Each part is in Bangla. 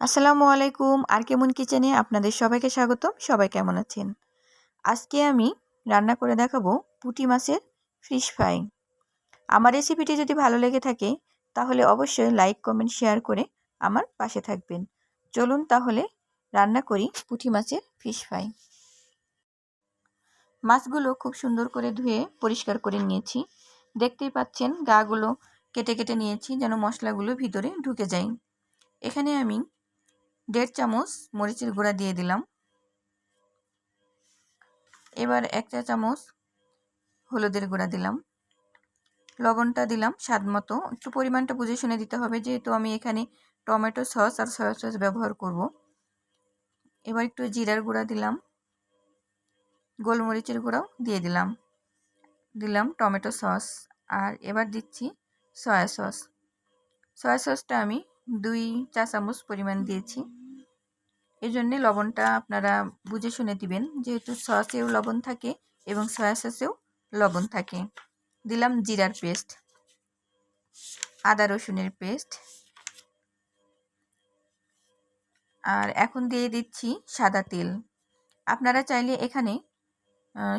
আসসালামু আলাইকুম, আর কেমন কিচেনে আপনাদের সবাইকে স্বাগতম। সবাই কেমন আছেন? আজকে আমি রান্না করে দেখাবো পুঁটি মাছের ফিশ ফ্রাই। আমার রেসিপিটি যদি ভালো লেগে থাকে, তাহলে অবশ্যই লাইক, কমেন্ট, শেয়ার করে আমার পাশে থাকবেন। চলুন তাহলে রান্না করি পুঁটি মাছের ফিশ ফ্রাই। মাছগুলো খুব সুন্দর করে ধুয়ে পরিষ্কার করে নিয়েছি। দেখতেই পাচ্ছেন গাগুলো কেটে কেটে নিয়েছি যেন মশলাগুলো ভিতরে ঢুকে যায়। এখানে আমি দেড় চামচ মরিচের গুঁড়া দিয়ে দিলাম। এবার এক চা চামচ হলুদের গুঁড়া দিলাম। লবণটা দিলাম স্বাদ মতো। একটু পরিমাণটা বুঝে শুনে দিতে হবে, যেহেতু আমি এখানে টমেটো সস আর সয়া সস ব্যবহার করব। এবার একটু জিরার গুঁড়া দিলাম। গোলমরিচের গুঁড়াও দিয়ে দিলাম। দিলাম টমেটো সস। আর এবার দিচ্ছি সয়া সস। সয়া সসটা আমি দুই চা চামচ পরিমাণ দিয়েছি। এই জন্যে লবণটা আপনারা বুঝে শুনে দিবেন, যেহেতু সসেও লবণ থাকে এবং সয়া সসেও লবণ থাকে। দিলাম জিরার পেস্ট, আদা রসুনের পেস্ট। আর এখন দিয়ে দিচ্ছি সাদা তেল। আপনারা চাইলে এখানে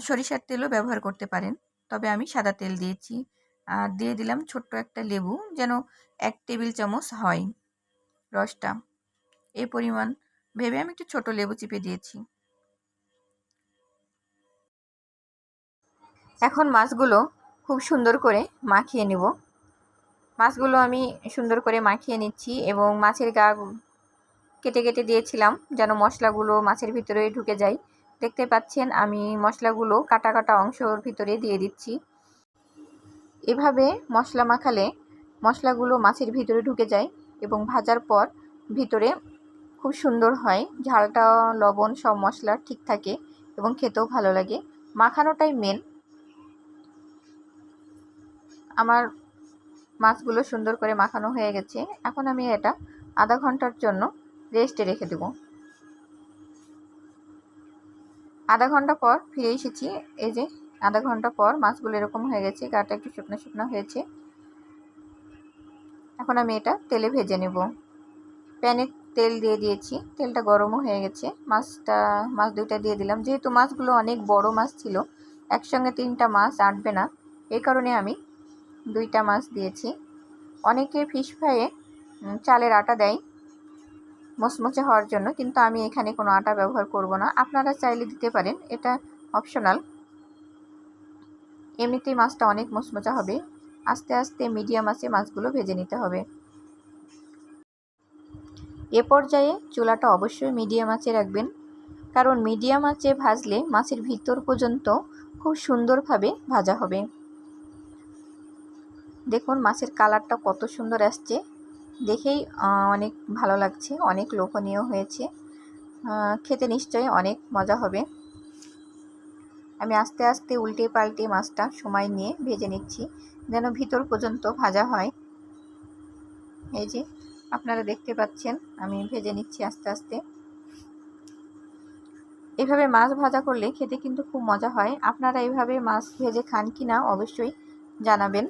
সরিষার তেলও ব্যবহার করতে পারেন, তবে আমি সাদা তেল দিয়েছি। আর দিয়ে দিলাম ছোট্ট একটা লেবু, যেন এক টেবিল চামচ হয় রসটা। এ পরিমাণ ভেবে আমি একটু ছোট লেবু চিপে দিয়েছি। এখন মাছগুলো খুব সুন্দর করে মাখিয়ে নেব। মাছগুলো আমি সুন্দর করে মাখিয়ে নিচ্ছি এবং মাছের গা কেটে কেটে দিয়েছিলাম যেন মশলাগুলো মাছের ভিতরে ঢুকে যায়। দেখতে পাচ্ছেন আমি মশলাগুলো কাটা কাটা অংশর ভিতরে দিয়ে দিচ্ছি। এভাবে মশলা মাখালে মশলাগুলো মাছের ভিতরে ঢুকে যায় এবং ভাজার পর ভিতরে খুব সুন্দর হয়। ঝালটা লবণ, সব মশলা ঠিক থাকে এবং খেতেও ভালো লাগে। মাখানোটাই মেন আমার মাছগুলো সুন্দর করে মাখানো হয়ে গেছে। এখন আমি এটা আধা ঘণ্টার জন্য রেস্টে রেখে দেব। আধা ঘণ্টা পর ফিরে এসেছি। এই যে আধা ঘণ্টা পর মাছগুলো এরকম হয়ে গেছে, গাটা একটু শুকনো শুকনো হয়েছে। এখন আমি এটা তেলে ভেজে নেব। প্যানে তেল দিয়ে দিয়েছি। তেলটা গরমও হয়ে গেছে। মাছটা, মাছ দুইটা দিয়ে দিলাম। যেহেতু মাছগুলো অনেক বড় মাছ ছিল, একসঙ্গে তিনটা মাছ আটবে না। এই কারণে আমি দুইটা মাছ দিয়েছি। অনেকে ফিশ ফ্রাইয়ে চালের আটা দেয় মচমচে হওয়ার জন্য, কিন্তু আমি এখানে কোনো আটা ব্যবহার করব না। আপনারা চাইলে দিতে পারেন, এটা অপশনাল এমনিতেই মাছটা অনেক মচমচা হবে। আস্তে আস্তে মিডিয়াম আছে মাছগুলো ভেজে নিতে হবে। এ পর্যায়ে চুলাটা অবশ্যই মিডিয়াম আঁচে রাখবেন। কারণ মিডিয়াম আঁচে ভাজলে মাছের ভিতর পর্যন্ত খুব সুন্দরভাবে ভাজা হবে। দেখুন মাছের কালারটা কত সুন্দর আসছে। দেখেই অনেক ভালো লাগছে, অনেক লোভনীয় হয়েছে। খেতে নিশ্চয়ই অনেক মজা হবে। আমি আস্তে আস্তে উল্টে পাল্টে মাছটা সময় নিয়ে ভেজে নিচ্ছি, যেন ভিতর পর্যন্ত ভাজা হয়। এই যে আপনারা দেখতে পাচ্ছেন, আমি ভেজে নিচ্ছি আস্তে আস্তে। এভাবে মাছ ভাজা করলে খেতে কিন্তু খুব মজা হয়। আপনারা এভাবে মাছ ভেজে খান কি না অবশ্যই জানাবেন।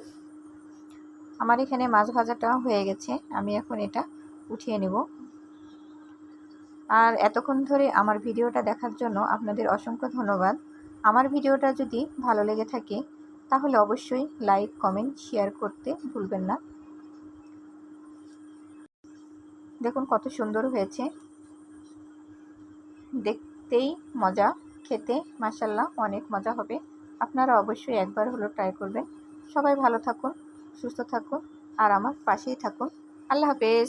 আমার এখানে মাছ ভাজাটা হয়ে গেছে, আমি এখন এটা উঠিয়ে নেব। আর এতক্ষণ ধরে আমার ভিডিওটা দেখার জন্য আপনাদের অসংখ্য ধন্যবাদ। আমার ভিডিওটা যদি ভালো লেগে থাকে, তাহলে অবশ্যই লাইক, কমেন্ট, শেয়ার করতে ভুলবেন না। দেখুন কত সুন্দর হয়েছে। দেখতেই মজা, খেতে মাসাল্লাহ অনেক মজা হবে। আপনারা অবশ্যই একবার হলো ট্রাই করবেন। সবাই ভালো থাকুন, সুস্থ থাকুন, আর আমার পাশেই থাকুন। আল্লাহ হাফেজ।